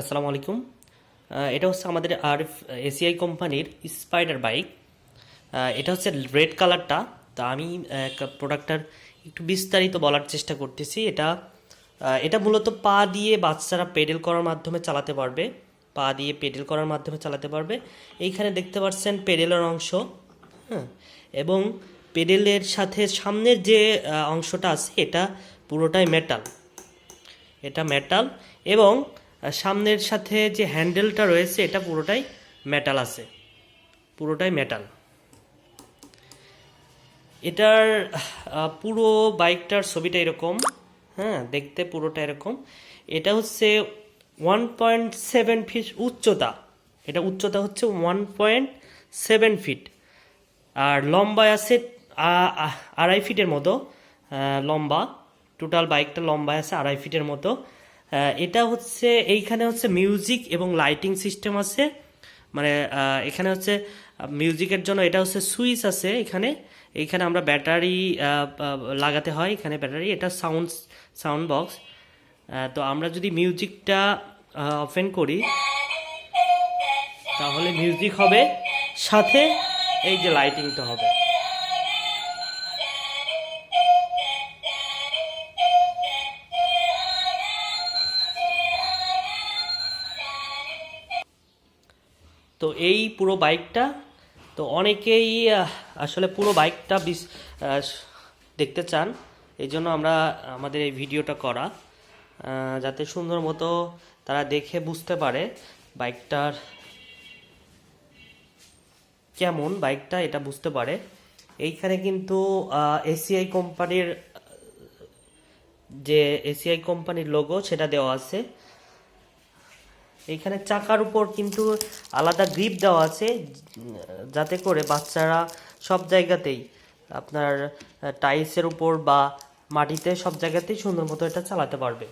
আসসালামু আলাইকুম। এটা হচ্ছে আমাদের আর এসিআই কোম্পানির স্পাইডার বাইক। এটা হচ্ছে রেড কালারটা। তা আমি প্রোডাক্টটার একটু বিস্তারিত বলার চেষ্টা করতেছি। এটা এটা মূলত পা দিয়ে বাচ্চারা পেডেল করার মাধ্যমে চালাতে পারবে। পা দিয়ে পেডেল করার মাধ্যমে চালাতে পারবে। এইখানে দেখতে পাচ্ছেন পেডেলের অংশ। হ্যাঁ এবং পেডেলের সাথে সামনের যে অংশটা আছে, এটা পুরোটাই মেটাল। এটা মেটাল এবং সামনের সাথে যে হ্যান্ডেলটা রয়েছে, এটা পুরোটাই মেটাল আছে। পুরোটাই মেটাল এটার পুরো বাইকটার ছবিটা এরকম। হ্যাঁ দেখতে পুরোটা এরকম। এটা হচ্ছে ওয়ান পয়েন্ট সেভেন ফিট উচ্চতা। এটা উচ্চতা হচ্ছে ওয়ান পয়েন্ট সেভেন ফিট আর লম্বায় আছে আড়াই ফিটের মতো। লম্বা। টোটাল বাইকটা লম্বায় আছে আড়াই ফিটের মতো। এটা হচ্ছে, এইখানে হচ্ছে মিউজিক এবং লাইটিং সিস্টেম আছে। মানে এখানে হচ্ছে মিউজিকের জন্য এটা হচ্ছে সুইচ আছে এখানে। এইখানে আমরা ব্যাটারি লাগাতে হয় এখানে ব্যাটারি এটা সাউন্ড সাউন্ড বক্স তো আমরা যদি মিউজিকটা ওপেন করি, তাহলে মিউজিক হবে সাথে এই যে লাইটিংটা হবে। তো এই পুরো বাইকটা, তো অনেকেই আসলে পুরো বাইকটা বিস- দেখতে চান। এই জন্য আমরা আমাদের এই ভিডিওটা করা। যাতে সুন্দর মতো তারা দেখে বুঝতে পারে বাইকটার কেমন, বাইকটা এটা বুঝতে পারে। এইখানে কিন্তু এসিআই কোম্পানির, যে এসিআই কোম্পানির লোগো সেটা দেওয়া আছে। এইখানে চাকার উপর কিন্তু আলাদা গ্রিপ দেওয়া আছে, যাতে করে বাচ্চারা সব জায়গাতেই আপনার টাইলসের উপর বা মাটিতে সব জায়গাতেই সুন্দর মতো এটা চালাতে পারবে।